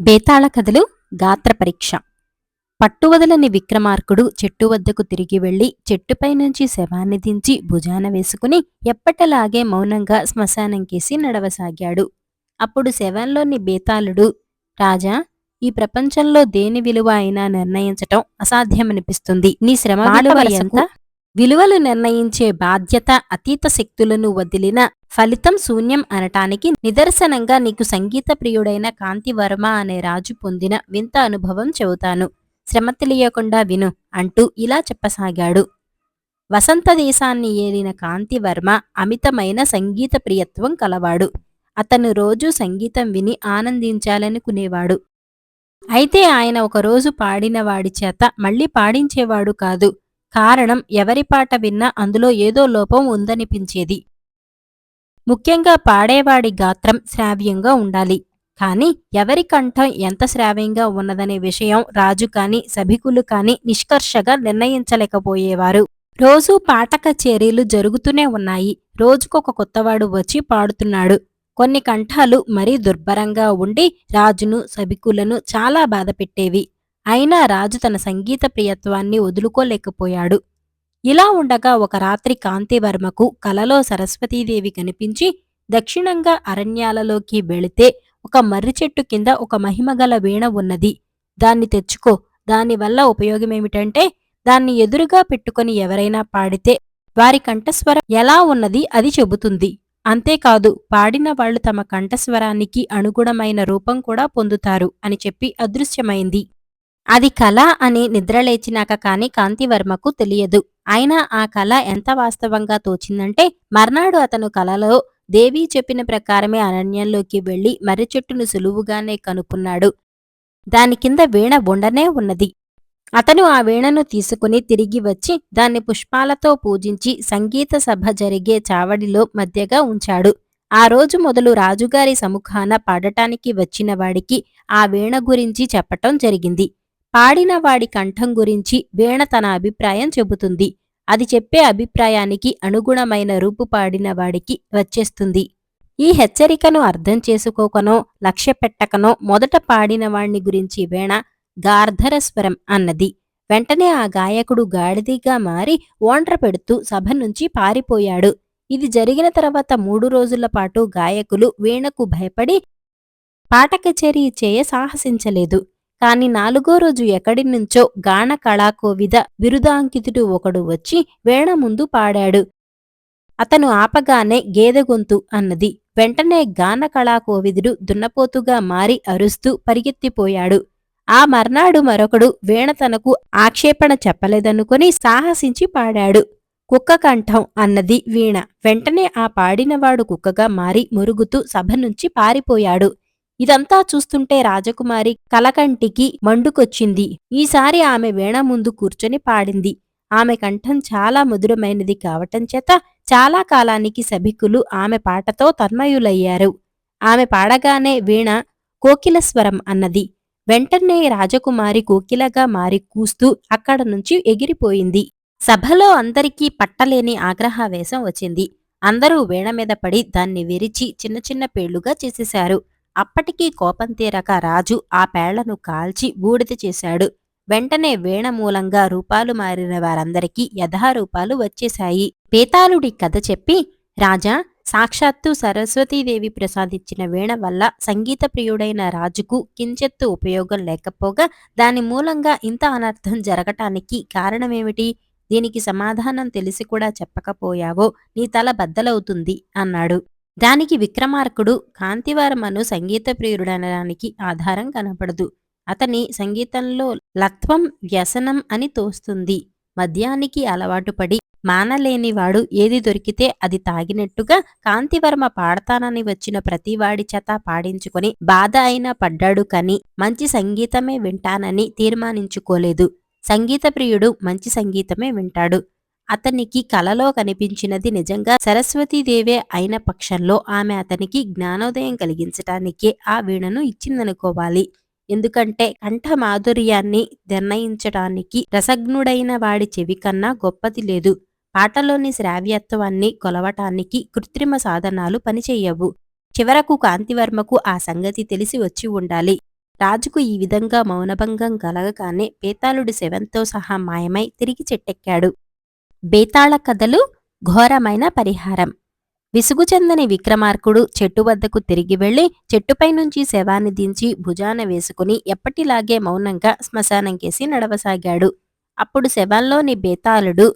బేతాళ కథలు గాత్ర పరీక్ష. పట్టువదలని విక్రమార్కుడు చెట్టు వద్దకు తిరిగి వెళ్ళి చెట్టుపై నుంచి శవాన్ని దించి భుజాన వేసుకుని ఎప్పటిలాగే మౌనంగా శ్మశానంకేసి నడవసాగాడు. అప్పుడు శవంలోని బేతాళుడు రాజా ఈ ప్రపంచంలో దేని విలువ అయినా నిర్ణయించటం అసాధ్యమనిపిస్తుంది. నీ శ్రమ విలువ ఎంత విలువలు నిర్ణయించే బాధ్యత అతీత శక్తులను వదిలిన ఫలితం శూన్యం అనటానికి నిదర్శనంగా నీకు సంగీత ప్రియుడైన కాంతివర్మ అనే రాజు పొందిన వింత అనుభవం చెబుతాను. శ్రమ తెలియకుండా విను అంటూ ఇలా చెప్పసాగాడు. వసంత దేశాన్ని ఏలిన కాంతివర్మ అమితమైన సంగీత ప్రియత్వం కలవాడు. అతను రోజూ సంగీతం విని ఆనందించాలనుకునేవాడు అయితే ఆయన ఒకరోజు పాడిన వాడి చేత మళ్ళీ పాడించేవాడు కాదు. కారణం ఎవరి పాట విన్నా అందులో ఏదో లోపం ఉందనిపించేది. ముఖ్యంగా పాడేవాడి గాత్రం శ్రావ్యంగా ఉండాలి. కాని ఎవరి కంఠం ఎంత శ్రావ్యంగా ఉన్నదనే విషయం రాజు కాని సభికులు కాని నిష్కర్షగా నిర్ణయించలేకపోయేవారు. రోజూ పాట కచేరీలు జరుగుతూనే ఉన్నాయి. రోజుకొక కొత్తవాడు వచ్చి పాడుతున్నాడు. కొన్ని కంఠాలు మరీ దుర్భరంగా ఉండి రాజును సభికులను చాలా బాధపెట్టేవి. అయినా రాజు తన సంగీత ప్రియత్వాన్ని వదులుకోలేకపోయాడు. ఇలా ఉండగా ఒక రాత్రి కాంతివర్మకు కలలో సరస్వతీదేవి కనిపించి దక్షిణంగా అరణ్యాలలోకి వెళితే ఒక మర్రి చెట్టు కింద ఒక మహిమగల వీణ ఉన్నది. దాన్ని తెచ్చుకో దానివల్ల ఉపయోగమేమిటంటే దాన్ని ఎదురుగా పెట్టుకొని ఎవరైనా పాడితే వారి కంఠస్వరం ఎలా ఉన్నది అది చెబుతుంది. అంతేకాదు పాడిన వాళ్ళు తమ కంఠస్వరానికి అనుగుణమైన రూపం కూడా పొందుతారు అని చెప్పి అదృశ్యమైంది. అది కళ అని నిద్రలేచినాక కాని కాంతివర్మకు తెలియదు. అయినా ఆ కళ ఎంత వాస్తవంగా తోచిందంటే మర్నాడు అతను కలలో దేవి చెప్పిన ప్రకారమే అరణ్యంలోకి వెళ్ళి మర్రి చెట్టును సులువుగానే కనుక్కున్నాడు. దాని కింద వీణ ఉండనే ఉన్నది. అతను ఆ వీణను తీసుకుని తిరిగి వచ్చి దాన్ని పుష్పాలతో పూజించి సంగీత సభ జరిగే చావడిలో మధ్యగా ఉంచాడు. ఆ రోజు మొదలు రాజుగారి సముఖాన పాడటానికి వచ్చిన వాడికి ఆ వీణ గురించి చెప్పటం జరిగింది. పాడిన వాడి కంఠం గురించి వీణ తన అభిప్రాయం చెబుతుంది. అది చెప్పే అభిప్రాయానికి అనుగుణమైన రూపు పాడిన వాడికి వచ్చేస్తుంది. ఈ హెచ్చరికను అర్థం చేసుకోకనో లక్ష్య పెట్టకనో మొదట పాడిన వాణ్ణి గురించి వీణ గార్ధరస్వరం అన్నది. వెంటనే ఆ గాయకుడు గాడిదిగా మారి ఓండ్ర పెడుతూ సభ నుంచి పారిపోయాడు. ఇది జరిగిన తర్వాత మూడు రోజుల పాటు గాయకులు వీణకు భయపడి పాట కచేరీ చేయ సాహసించలేదు. కాని నాలుగో రోజు ఎక్కడి నుంచో గాన కళాకోవిద బిరుదాంకితుడు ఒకడు వచ్చి వేణ ముందు పాడాడు. అతను ఆపగానే గేదె గొంతు అన్నది. వెంటనే గాన కళాకోవిదుడు దున్నపోతుగా మారి అరుస్తూ పరిగెత్తిపోయాడు. ఆ మర్నాడు మరొకడు వీణ తనకు ఆక్షేపణ చెప్పలేదనుకుని సాహసించి పాడాడు. కుక్క కంఠం అన్నది వీణ. వెంటనే ఆ పాడినవాడు కుక్కగా మారి మురుగుతూ సభ నుంచి పారిపోయాడు. ఇదంతా చూస్తుంటే రాజకుమారి కలకంటికి మండుకొచ్చింది. ఈసారి ఆమె వీణ ముందు కూర్చొని పాడింది. ఆమె కంఠం చాలా మధురమైనది కావటం చేత చాలా కాలానికి సభికులు ఆమె పాటతో తన్మయులయ్యారు. ఆమె పాడగానే వీణ కోకిల స్వరం అన్నది. వెంటనే రాజకుమారి కోకిలగా మారి కూస్తూ అక్కడ నుంచి ఎగిరిపోయింది. సభలో అందరికీ పట్టలేని ఆగ్రహావేశం వచ్చింది. అందరూ వీణ మీద పడి దాన్ని విరిచి చిన్న చిన్న పేళ్ళుగా చేసేశారు. అప్పటికీ కోపం తీరక రాజు ఆ పేళ్ళను కాల్చి బూడిద చేశాడు. వెంటనే వీణ మూలంగా రూపాలు మారిన వారందరికీ యథారూపాలు వచ్చేశాయి. పేతాళుడి కథ చెప్పి రాజా సాక్షాత్తు సరస్వతీదేవి ప్రసాదించిన వీణ వల్ల సంగీత ప్రియుడైన రాజుకు కించెత్తు ఉపయోగం లేకపోగా దాని మూలంగా ఇంత అనర్థం జరగటానికి కారణమేమిటి? దీనికి సమాధానం తెలిసి కూడా చెప్పకపోయావో నీ తల బద్దలవుతుంది అన్నాడు. దానికి విక్రమార్కుడు కాంతివర్మను సంగీత ప్రియుడనడానికి ఆధారం కనపడదు. అతని సంగీతంలో లత్వం వ్యసనం అని తోస్తుంది. మద్యానికి అలవాటు పడి మానలేనివాడు ఏది దొరికితే అది తాగినట్టుగా కాంతివర్మ పాడతానని వచ్చిన ప్రతివాడి చేత పాడించుకొని బాధ అయినా పడ్డాడు కని మంచి సంగీతమే వింటానని తీర్మానించుకోలేదు. సంగీత ప్రియుడు మంచి సంగీతమే వింటాడు. అతనికి కలలో కనిపించినది నిజంగా సరస్వతీదేవే అయిన పక్షంలో ఆమె అతనికి జ్ఞానోదయం కలిగించటానికే ఆ వీణను ఇచ్చిందనుకోవాలి. ఎందుకంటే కంఠ మాధుర్యాన్ని నిర్ణయించటానికి రసజ్ఞుడైన వాడి చెవి కన్నా గొప్పది లేదు. పాటలోని శ్రావ్యత్వాన్ని కొలవటానికి కృత్రిమ సాధనాలు పనిచేయవు. చివరకు కాంతివర్మకు ఆ సంగతి తెలిసి వచ్చి ఉండాలి. రాజుకు ఈ విధంగా మౌనభంగం కలగగానే బేతాళుడి శవంతో సహా మాయమై తిరిగి చెట్టెక్కాడు. బేతాళ కథలు ఘోరమైన పరిహారం. విసుగు చెందని విక్రమార్కుడు చెట్టు వద్దకు తిరిగి వెళ్ళి చెట్టుపై నుంచి శవాన్ని దించి భుజాన వేసుకుని ఎప్పటిలాగే మౌనంగా శ్మశానం కేసి నడవసాగాడు. అప్పుడు శవంలోని బేతాళుడు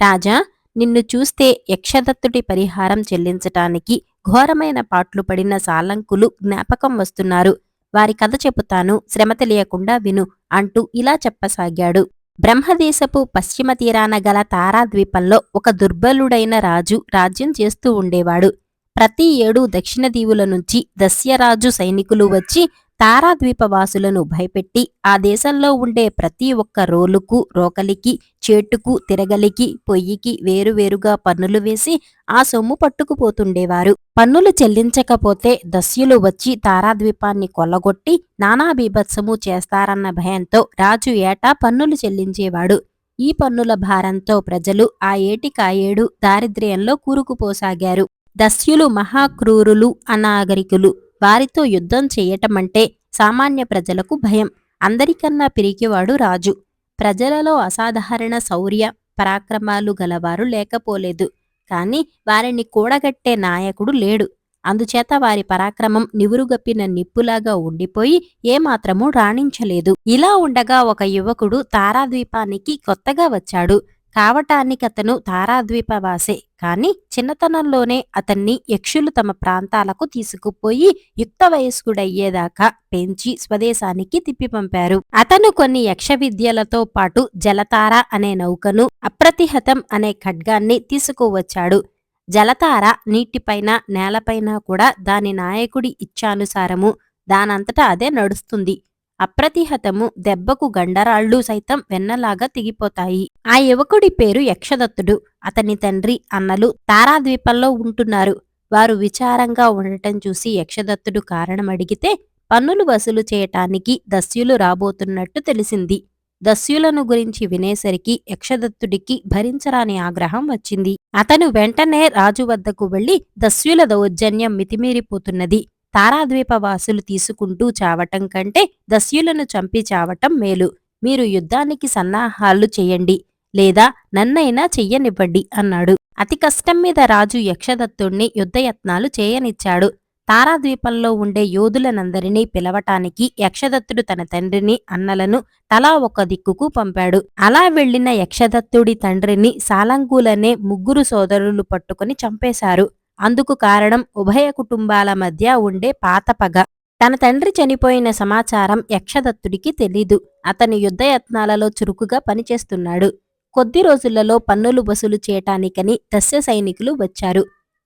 రాజా నిన్ను చూస్తే యక్షదత్తుడి పరిహారం చెల్లించటానికి ఘోరమైన పాట్లు పడిన సాలంకులు జ్ఞాపకం వస్తున్నారు. వారి కథ చెబుతాను శ్రమ తెలియకుండా విను అంటూ ఇలా చెప్పసాగాడు. బ్రహ్మదేశపు పశ్చిమ తీరాన గల తారాద్వీపంలో ఒక దుర్బలుడైన రాజు రాజ్యం చేస్తూ ఉండేవాడు. ప్రతి ఏడు దక్షిణ దీవుల నుంచి దస్యరాజు సైనికులు వచ్చి తారాద్వీపవాసులను భయపెట్టి ఆ దేశంలో ఉండే ప్రతి ఒక్క రోలుకు రోకలికి చేటుకు తిరగలికి పొయ్యికి వేరువేరుగా పన్నులు వేసి ఆ సొమ్ము పట్టుకుపోతుండేవారు. పన్నులు చెల్లించకపోతే దస్యులు వచ్చి తారాద్వీపాన్ని కొల్లగొట్టి నానా బీభత్సము చేస్తారన్న భయంతో రాజు ఏటా పన్నులు చెల్లించేవాడు. ఈ పన్నుల భారంతో ప్రజలు ఆ ఏటికాయేడు దారిద్ర్యంలో కూరుకుపోసాగారు. దస్యులు మహాక్రూరులు అనాగరికులు. వారితో యుద్ధం చేయటమంటే సామాన్య ప్రజలకు భయం. అందరికన్నా పిరికివాడు రాజు. ప్రజలలో అసాధారణ శౌర్య పరాక్రమాలు గలవారు లేకపోలేదు. కాని వారిని కూడగట్టే నాయకుడు లేడు. అందుచేత వారి పరాక్రమం నివురుగప్పిన నిప్పులాగా ఉండిపోయి ఏమాత్రమూ రాణించలేదు. ఇలా ఉండగా ఒక యువకుడు తారాద్వీపానికి కొత్తగా వచ్చాడు. కావటానికి అతను తారాద్వీపవాసే కానీ చిన్నతనంలోనే అతన్ని యక్షులు తమ ప్రాంతాలకు తీసుకుపోయి యుక్త వయస్కుడయ్యేదాకా పెంచి స్వదేశానికి తిప్పిపంపారు అతను కొన్ని యక్ష విద్యలతో పాటు జలతార అనే నౌకను అప్రతిహతం అనే ఖడ్గాన్ని తీసుకువచ్చాడు. జలతార నీటిపైన నేలపైన కూడా దాని నాయకుడి ఇచ్ఛానుసారము. దానంతటా అదే నడుస్తుంది. అప్రతిహతము దెబ్బకు గండరాళ్ళు సైతం వెన్నలాగా తిగిపోతాయి ఆ యువకుడి పేరు యక్షదత్తుడు. అతని తండ్రి అన్నలు తారాద్వీపంలో ఉంటున్నారు. వారు విచారంగా ఉండటం చూసి యక్షదత్తుడు కారణం అడిగితే పన్నులు వసూలు చేయటానికి దస్యులు రాబోతున్నట్టు తెలిసింది. దస్యులను గురించి వినేసరికి యక్షదత్తుడికి భరించరాని ఆగ్రహం వచ్చింది. అతను వెంటనే రాజు వద్దకు వెళ్ళి దస్యుల దౌర్జన్యం మితిమీరిపోతున్నది. తారాద్వీపవాసులు తీసుకుంటూ చావటం కంటే దస్యులను చంపి చావటం మేలు. మీరు యుద్ధానికి సన్నాహాలు చేయండి లేదా నన్నైనా చెయ్యనివ్వండి అన్నాడు. అతి కష్టం మీద రాజు యక్షదత్తుణ్ణి యుద్ధయత్నాలు చేయనిచ్చాడు. తారాద్వీపంలో ఉండే యోధులనందరినీ పిలవటానికి యక్షదత్తుడు తన తండ్రిని అన్నలను తలా ఒక దిక్కుకు పంపాడు. అలా వెళ్ళిన యక్షదత్తుడి తండ్రిని సాలంగులనే ముగ్గురు సోదరులు పట్టుకుని చంపేశారు. అందుకు కారణం ఉభయ కుటుంబాల మధ్య ఉండే పాత పగ. తన తండ్రి చనిపోయిన సమాచారం యక్షదత్తుడికి తెలీదు. అతని యుద్ధయత్నాలలో చురుకుగా పనిచేస్తున్నాడు. కొద్ది రోజులలో పన్నులు వసూలు చేయటానికని దస్య సైనికులు వచ్చారు.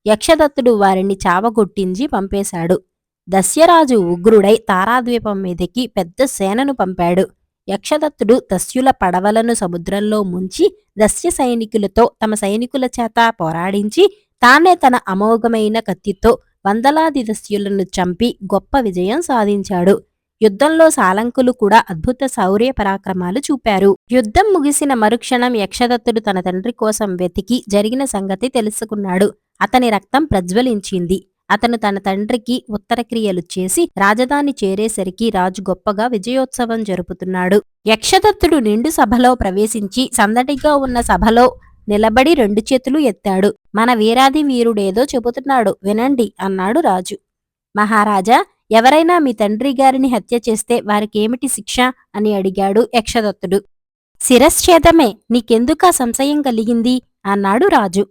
యక్షదత్తుడు వారిని చావగొట్టించి పంపేశాడు. దస్యరాజు ఉగ్రుడై తారాద్వీపం మీదకి పెద్ద సేనను పంపాడు. యక్షదత్తుడు దస్యుల పడవలను సముద్రంలో ముంచి దస్య సైనికులతో తమ సైనికుల చేత పోరాడించి తానే తన అమోఘమైన కత్తితో వందలాది దస్యులను చంపి గొప్ప విజయం సాధించాడు. యుద్ధంలో సాలంకులు కూడా అద్భుత శౌర్య పరాక్రమాలు చూపారు. యుద్ధం ముగిసిన మరుక్షణం యక్షదత్తుడు తన తండ్రి కోసం వెతికి జరిగిన సంగతి తెలుసుకున్నాడు. అతని రక్తం ప్రజ్వలించింది. అతను తన తండ్రికి ఉత్తర క్రియలు చేసి రాజధాని చేరేసరికి రాజు గొప్పగా విజయోత్సవం జరుపుతున్నాడు. యక్షదత్తుడు నిండు సభలో ప్రవేశించి సందడిగా ఉన్న సభలో నిలబడి రెండు చేతులు ఎత్తాడు. మన వీరాది వీరుడేదో చెబుతున్నాడు. వినండి అన్నాడు రాజు. మహారాజా ఎవరైనా మీ తండ్రి గారిని హత్య చేస్తే వారికేమిటి శిక్ష? అని అడిగాడు యక్షదత్తుడు. శిరశ్చేదమే నీకెందుకా సంశయం కలిగింది? అన్నాడు రాజు.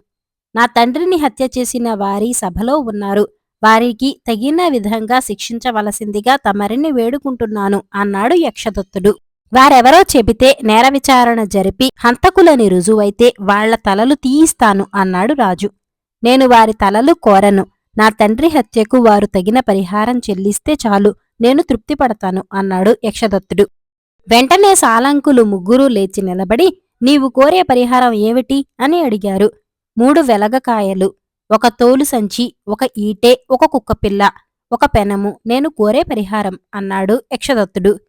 నా తండ్రిని హత్య చేసిన వారి సభలో ఉన్నారు. వారికి తగిన విధంగా శిక్షించవలసిందిగా తమరిని వేడుకుంటున్నాను అన్నాడు యక్షదత్తుడు. వారెవరో చెబితే నేర విచారణ జరిపి హంతకులని రుజువైతే వాళ్ళ తలలు తీయిస్తాను అన్నాడు రాజు. నేను వారి తలలు కోరను. నా తండ్రి హత్యకు వారు తగిన పరిహారం చెల్లిస్తే చాలు. నేను తృప్తిపడతాను అన్నాడు యక్షదత్తుడు. వెంటనే సాలంకులు ముగ్గురూ లేచి నిలబడి నీవు కోరే పరిహారం ఏమిటి? అని అడిగారు. మూడు వెలగకాయలు ఒక తోలు సంచి ఒక ఈటే ఒక కుక్కపిల్ల ఒక పెనము. నేను కోరే పరిహారం అన్నాడు యక్షదత్తుడు.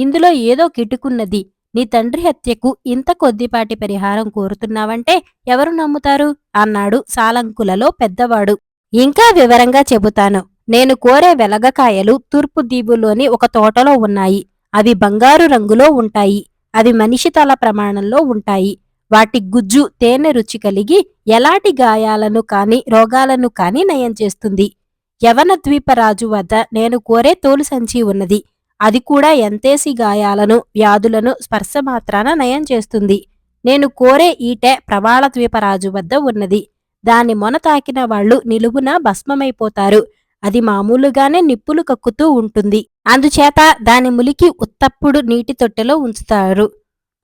ఇందులో ఏదో కిటుకున్నది. నీ తండ్రి హత్యకు ఇంత కొద్దిపాటి పరిహారం కోరుతున్నావంటే ఎవరు నమ్ముతారు? అన్నాడు సాలంకులలో పెద్దవాడు. ఇంకా వివరంగా చెబుతాను. నేను కోరే వెలగకాయలు తూర్పు దీవులోని ఒక తోటలో ఉన్నాయి. అవి బంగారు రంగులో ఉంటాయి. అవి మనిషి తల ప్రమాణంలో ఉంటాయి. వాటి గుజ్జు తేనె రుచి కలిగి ఎలాంటి గాయాలను కాని రోగాలను కాని నయం చేస్తుంది. యవన ద్వీపరాజు వద్ద నేను కోరే తోలు సంచి ఉన్నది. అది కూడా ఎంతేసి గాయాలను వ్యాధులను స్పర్శ మాత్రాన నయం చేస్తుంది. నేను కోరే ఈటె ప్రవాళ ద్వీపరాజు వద్ద ఉన్నది. దాన్ని మొన తాకిన వాళ్ళు నిలువున భస్మమైపోతారు. అది మామూలుగానే నిప్పులు కక్కుతూ ఉంటుంది. అందుచేత దాని ములికి ఉత్తప్పుడు నీటి తొట్టెలో ఉంచుతారు.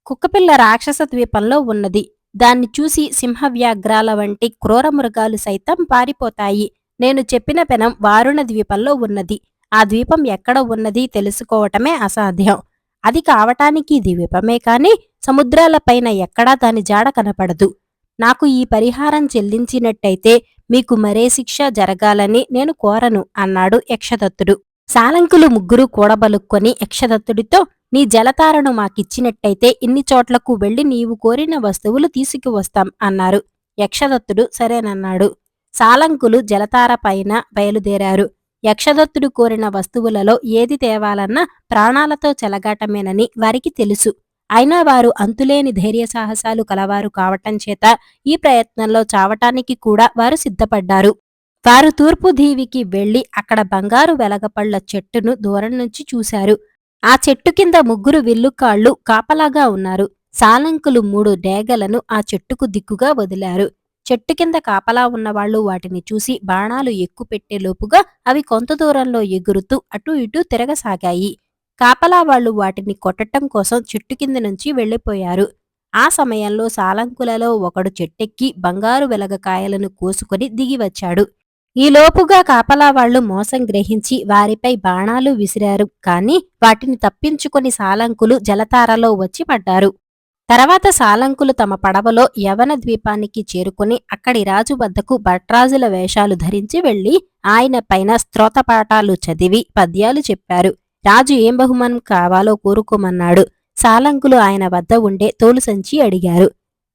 కుక్కపిల్ల రాక్షస ద్వీపంలో ఉన్నది. దాన్ని చూసి సింహవ్యాఘ్రాల వంటి క్రూర మృగాలు సైతం పారిపోతాయి. నేను చెప్పిన పెనం వారుణ ద్వీపంలో ఉన్నది. ఆ ద్వీపం ఎక్కడ ఉన్నది తెలుసుకోవటమే అసాధ్యం. అది కావటానికి ద్వీపమే కాని సముద్రాలపైన ఎక్కడా దాని జాడ కనపడదు. నాకు ఈ పరిహారం చెల్లించినట్టయితే మీకు మరే శిక్ష జరగాలని నేను కోరను అన్నాడు యక్షదత్తుడు. సాలంకులు ముగ్గురు కూడబలుక్కొని యక్షదత్తుడితో నీ జలతారను మాకిచ్చినట్టయితే ఇన్ని చోట్లకు వెళ్ళి నీవు కోరిన వస్తువులు తీసుకువస్తాం అన్నారు. యక్షదత్తుడు సరేనన్నాడు. సాలంకులు జలతార పైన బయలుదేరారు. యక్షదత్తుడు కోరిన వస్తువులలో ఏది తేవాలన్నా ప్రాణాలతో చెలగాటమేనని వారికి తెలుసు. అయినా వారు అంతులేని ధైర్య సాహసాలు కలవారు కావటం చేత ఈ ప్రయత్నంలో చావటానికి కూడా వారు సిద్ధపడ్డారు. వారు తూర్పు దీవికి వెళ్ళి అక్కడ బంగారు వెలగపళ్ళ చెట్టును దూరం నుంచి చూశారు. ఆ చెట్టు కింద ముగ్గురు విల్లుకాళ్ళు కాపలాగా ఉన్నారు. సాలంకులు మూడు డేగలను ఆ చెట్టుకు దిక్కుగా వదిలారు. చెట్టు కింద కాపలా ఉన్నవాళ్ళు వాటిని చూసి బాణాలు ఎక్కుపెట్టేలోపుగా అవి కొంత దూరంలో ఎగురుతూ అటు ఇటు తిరగసాగాయి. కాపలా వాళ్ళు వాటిని కొట్టటం కోసం చెట్టు కింద నుంచి వెళ్ళిపోయారు ఆ సమయంలో సాలంకులలో ఒకడు చెట్టెక్కి బంగారు వెలగకాయలను కోసుకొని దిగి వచ్చాడు. ఈలోపుగా కాపలా వాళ్ళు మోసం గ్రహించి వారిపై బాణాలు విసిరారు. కాని వాటిని తప్పించుకొని సాలంకులు జలతారలో వచ్చి పడ్డారు. తర్వాత సాలంకులు తమ పడవలో యవన ద్వీపానికి చేరుకుని అక్కడి రాజు వద్దకు భట్రాజుల వేషాలు ధరించి వెళ్ళి ఆయన పైన స్తోతపాఠాలు చదివి పద్యాలు చెప్పారు. రాజు ఏం బహుమానం కావాలో కోరుకోమన్నాడు. సాలంకులు ఆయన వద్ద ఉండే తోలు సంచి అడిగారు.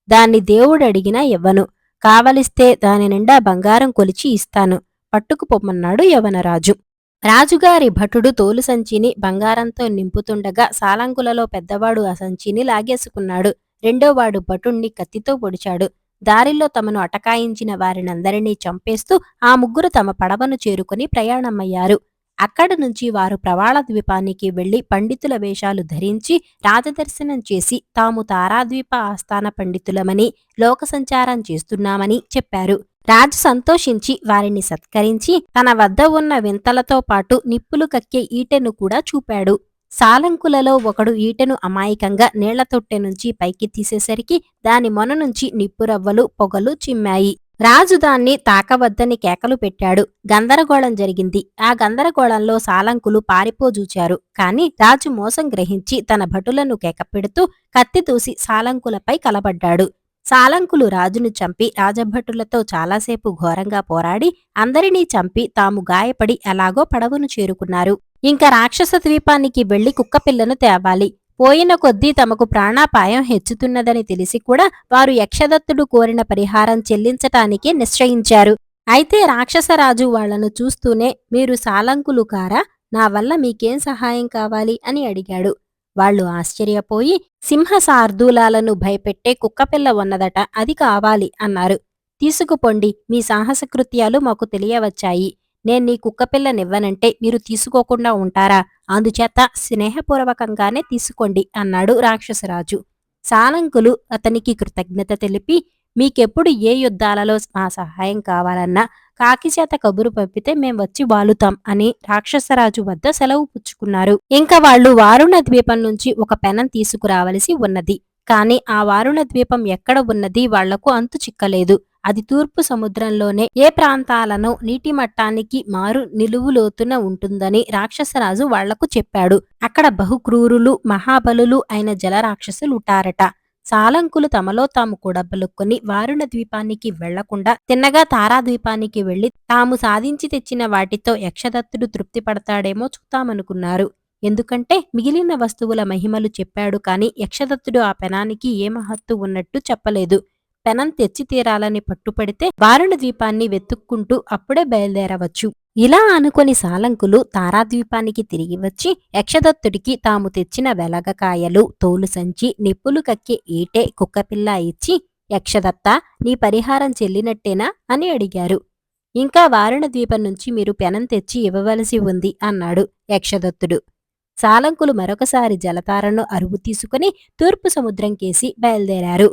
దాన్ని దేవుడు అడిగినా ఇవ్వను కావలిస్తే దాని నిండా బంగారం కొలిచి ఇస్తాను పట్టుకుపోమన్నాడు యవనరాజు రాజుగారి భటుడు తోలు సంచిని బంగారంతో నింపుతుండగా సాలంగులలో పెద్దవాడు ఆ సంచిని లాగేసుకున్నాడు. రెండోవాడు భటుణ్ణి కత్తితో పొడిచాడు. దారిలో తమను అటకాయించిన వారినందరినీ చంపేస్తూ ఆ ముగ్గురు తమ పడవను చేరుకుని ప్రయాణమయ్యారు. అక్కడి నుంచి వారు ప్రవాళ ద్వీపానికి వెళ్ళి పండితుల వేషాలు ధరించి రాజదర్శనం చేసి తాము తారాద్వీప ఆస్థాన పండితులమని లోక సంచారం చేస్తున్నామని చెప్పారు. రాజు సంతోషించి వారిని సత్కరించి తన వద్ద ఉన్న వింతలతో పాటు నిప్పులు కక్కే ఈటెను కూడా చూపాడు. సాలంకులలో ఒకడు ఈటెను అమాయకంగా నీళ్ళ తొట్టె నుంచి పైకి తీసేసరికి దాని మొన నుంచి నిప్పురవ్వలు పొగలు చిమ్మాయి. రాజు దాన్ని తాకవద్దని కేకలు పెట్టాడు. గందరగోళం జరిగింది. ఆ గందరగోళంలో సాలంకులు పారిపోజూచారు. కాని రాజు మోసం గ్రహించి తన భటులను కేకపెడుతూ కత్తి దూసి సాలంకులపై కలబడ్డాడు. సాలంకులు రాజును చంపి రాజభటులతో చాలాసేపు ఘోరంగా పోరాడి అందరినీ చంపి తాము గాయపడి ఎలాగో పడవను చేరుకున్నారు. ఇంకా రాక్షస ద్వీపానికి వెళ్ళి కుక్కపిల్లను తేవాలి. పోయిన కొద్దీ తమకు ప్రాణాపాయం హెచ్చుతున్నదని తెలిసి కూడా వారు యక్షదత్తుడు కోరిన పరిహారం చెల్లించటానికి నిశ్చయించారు. అయితే రాక్షసరాజు వాళ్ళను చూస్తూనే మీరు సాలంకులు కారా? నా వల్ల మీకేం సహాయం కావాలి? అని అడిగాడు. వాళ్ళు ఆశ్చర్యపోయి సింహ సార్దూలాలను భయపెట్టే కుక్కపిల్ల ఉన్నదట అది కావాలి అన్నారు. తీసుకుపోండి మీ సాహసకృత్యాలు మాకు తెలియవచ్చాయి. నేను నీ కుక్కపిల్లనివ్వనంటే మీరు తీసుకోకుండా ఉంటారా? అందుచేత స్నేహపూర్వకంగానే తీసుకోండి అన్నాడు రాక్షసరాజు. సాలంకులు అతనికి కృతజ్ఞత తెలిపి మీకెప్పుడు ఏ యుద్ధాలలో మా సహాయం కావాలన్నా కాకిచేత కబురు పంపితే మేం వచ్చి వాలుతాం అని రాక్షసరాజు వద్ద సెలవు పుచ్చుకున్నారు. ఇంకా వాళ్ళు వారుణ ద్వీపం నుంచి ఒక పెనం తీసుకురావలసి ఉన్నది. కాని ఆ వారుణ ద్వీపం ఎక్కడ ఉన్నది వాళ్ళకు అంతు చిక్కలేదు. అది తూర్పు సముద్రంలోనే ఏ ప్రాంతాలను నీటి మట్టానికి మారు నిలువులోతున ఉంటుందని రాక్షసరాజు వాళ్ళకు చెప్పాడు. అక్కడ బహుక్రూరులు మహాబలులు అయిన జలరాక్షసులు ఉంటారట. సాలంకులు తమలో తాము కూడా కూడబలుక్కొని వారుణ ద్వీపానికి వెళ్ళకుండా తిన్నగా తారాద్వీపానికి వెళ్ళి తాము సాధించి తెచ్చిన వాటితో యక్షదత్తుడు తృప్తి పడతాడేమో చూద్దామనుకున్నారు. ఎందుకంటే మిగిలిన వస్తువుల మహిమలు చెప్పాడు కాని యక్షదత్తుడు ఆ పెనానికి ఏ మహత్తు ఉన్నట్టు చెప్పలేదు. పెనం తెచ్చి తీరాలని పట్టుపడితే వారుణ ద్వీపాన్ని వెతుక్కుంటూ అప్పుడే బయలుదేరవచ్చు. ఇలా అనుకొని సాలంకులు తారాద్వీపానికి తిరిగి వచ్చి యక్షదత్తుడికి తాము తెచ్చిన వెలగకాయలు తోలు సంచి నిప్పులు కక్కే ఈటే కుక్కపిల్ల ఇచ్చి యక్షదత్త నీ పరిహారం చెల్లినట్టేనా? అని అడిగారు. ఇంకా వారుణ ద్వీపం నుంచి మీరు పెనం తెచ్చి ఇవ్వవలసి ఉంది అన్నాడు యక్షదత్తుడు. సాలంకులు మరొకసారి జలతారను అరువు తీసుకుని తూర్పు సముద్రం కేసి బయలుదేరారు.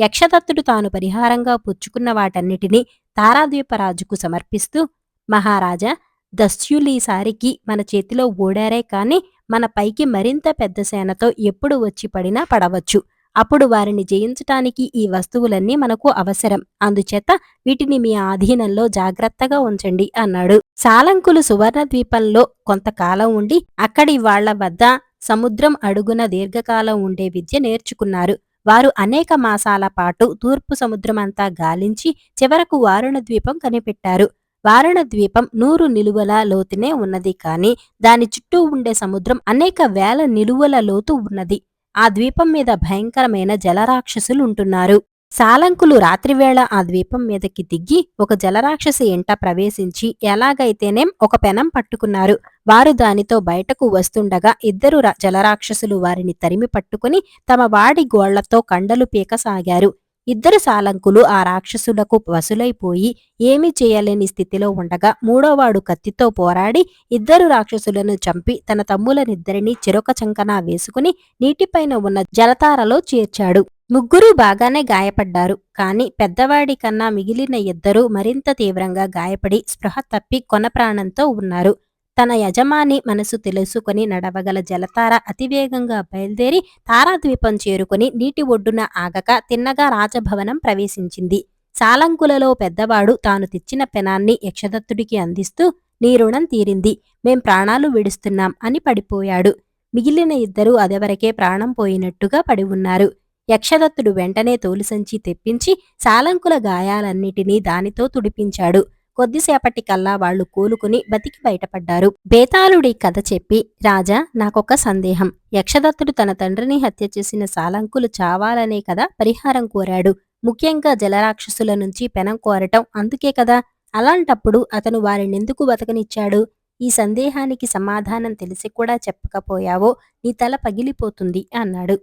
యక్షదత్తుడు తాను పరిహారంగా పుచ్చుకున్న వాటన్నిటినీ తారాద్వీపరాజుకు సమర్పిస్తూ మహారాజా దస్యులీసారికి మన చేతిలో ఓడారే కాని మన పైకి మరింత పెద్ద సేనతో ఎప్పుడు వచ్చి పడినా పడవచ్చు. అప్పుడు వారిని జయించటానికి ఈ వస్తువులన్నీ మనకు అవసరం. అందుచేత వీటిని మీ ఆధీనంలో జాగ్రత్తగా ఉంచండి అన్నాడు. సాలంకులు సువర్ణ ద్వీపంలో కొంతకాలం ఉండి అక్కడి వాళ్ళ వద్ద సముద్రం అడుగున దీర్ఘకాలం ఉండే విద్య నేర్చుకున్నారు. వారు అనేక మాసాల పాటు తూర్పు సముద్రమంతా గాలించి చివరకు వారుణ ద్వీపం కనిపెట్టారు. వారణ ద్వీపం నూరు నిలువల లోతునే ఉన్నది కానీ దాని చుట్టూ ఉండే సముద్రం అనేక వేల నిలువల లోతు ఉన్నది. ఆ ద్వీపం మీద భయంకరమైన జలరాక్షసులు ఉంటున్నారు సాలంకులు రాత్రివేళ ఆ ద్వీపం మీదకి దిగి ఒక జలరాక్షసి ఎంట ప్రవేశించి ఎలాగైతేనేం ఒక పెనం పట్టుకున్నారు. వారు దానితో బయటకు వస్తుండగా ఇద్దరు రా- జలరాక్షసులు వారిని తరిమి పట్టుకుని తమ వాడి గోళ్ళతో కండలు పీకసాగారు. ఇద్దరు సాలంకులు ఆ రాక్షసులకు వసులైపోయి ఏమీ చేయలేని స్థితిలో ఉండగా మూడోవాడు కత్తితో పోరాడి ఇద్దరు రాక్షసులను చంపి తన తమ్ములనిద్దరినీ చెరొక చంకన వేసుకుని నీటిపైన ఉన్న జలతారలో చేర్చాడు. ముగ్గురు బాగానే గాయపడ్డారు. కాని పెద్దవాడి కన్నా మిగిలిన ఇద్దరు మరింత తీవ్రంగా గాయపడి స్పృహ తప్పి కొన ప్రాణంతో ఉన్నారు. తన యజమాని మనసు తెలుసుకుని నడవగల జలతార అతివేగంగా బయలుదేరి తారాద్వీపం చేరుకుని నీటి ఒడ్డున ఆగక తిన్నగా రాజభవనం ప్రవేశించింది. సాలంకులలో పెద్దవాడు తాను తెచ్చిన పెనాన్ని యక్షదత్తుడికి అందిస్తూ నీ రుణం తీరింది. మేం ప్రాణాలు విడుస్తున్నాం అని పడిపోయాడు. మిగిలిన ఇద్దరూ అదెవరకే ప్రాణం పోయినట్టుగా పడి ఉన్నారు. యక్షదత్తుడు వెంటనే తోలుసంచి తెప్పించి సాలంకుల గాయాలన్నిటినీ దానితో తుడిపించాడు. కొద్దిసేపటికల్లా వాళ్ళు కూలుకుని బతికి బయటపడ్డారు. బేతాళుడి కథ చెప్పి రాజా నాకొక సందేహం. యక్షదత్తుడు తన తండ్రిని హత్య చేసిన సాలంకులు చావాలనే కదా పరిహారం కోరాడు. ముఖ్యంగా జలరాక్షసుల నుంచి పెనం కోరటం అందుకే కదా. అలాంటప్పుడు అతను వారినెందుకు బతకనిచ్చాడు? ఈ సందేహానికి సమాధానం తెలిసి కూడా చెప్పకపోయావో నీ తల పగిలిపోతుంది అన్నాడు.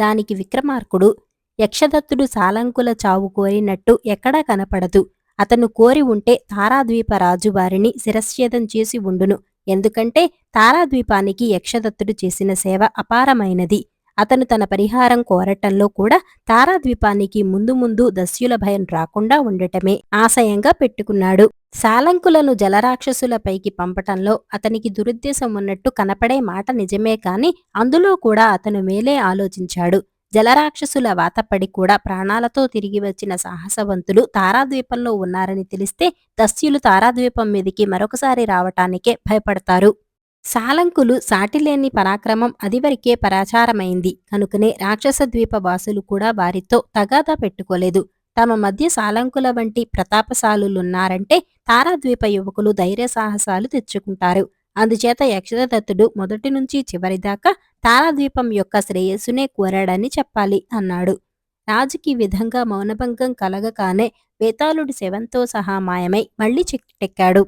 దానికి విక్రమార్కుడు యక్షదత్తుడు సాలంకుల చావు కోరినట్టు ఎక్కడా కనపడదు. అతను కోరి ఉంటే తారాద్వీప రాజు వారిని శిరశ్ఛేదం చేసి ఉండును. ఎందుకంటే తారాద్వీపానికి యక్షదత్తుడు చేసిన సేవ అపారమైనది. అతను తన పరిహారం కోరటంలో కూడా తారాద్వీపానికి ముందు ముందు దస్యుల భయం రాకుండా ఉండటమే ఆశయంగా పెట్టుకున్నాడు. సాలంకులను జలరాక్షసులపైకి పంపటంలో అతనికి దురుద్దేశం ఉన్నట్టు కనపడే మాట నిజమే కాని అందులో కూడా అతను మేలే ఆలోచించాడు. జలరాక్షసుల వాతపడి కూడా ప్రాణాలతో తిరిగి వచ్చిన సాహసవంతులు తారాద్వీపంలో ఉన్నారని తెలిస్తే దస్యులు తారాద్వీపం మీదికి మరొకసారి రావటానికే భయపడతారు. సాలంకులు సాటిలేని పరాక్రమం అదివరకే పరాచారమైంది. కనుకనే రాక్షస ద్వీప వాసులు కూడా వారితో తగాదా పెట్టుకోలేదు. తమ మధ్య సాలంకుల వంటి ప్రతాపశాలులున్నారంటే తారాద్వీప యువకులు ధైర్య సాహసాలు తెచ్చుకుంటారు. అందుచేత యక్షదత్తుడు మొదటి నుంచి చివరిదాకా తారాద్వీపం యొక్క శ్రేయస్సునే కోరాడని చెప్పాలి అన్నాడు. రాజుకి విధంగా మౌనభంగం కలగగానే వేతాళుడి శవంతో సహా మాయమై మళ్ళీ చెట్టెక్కాడు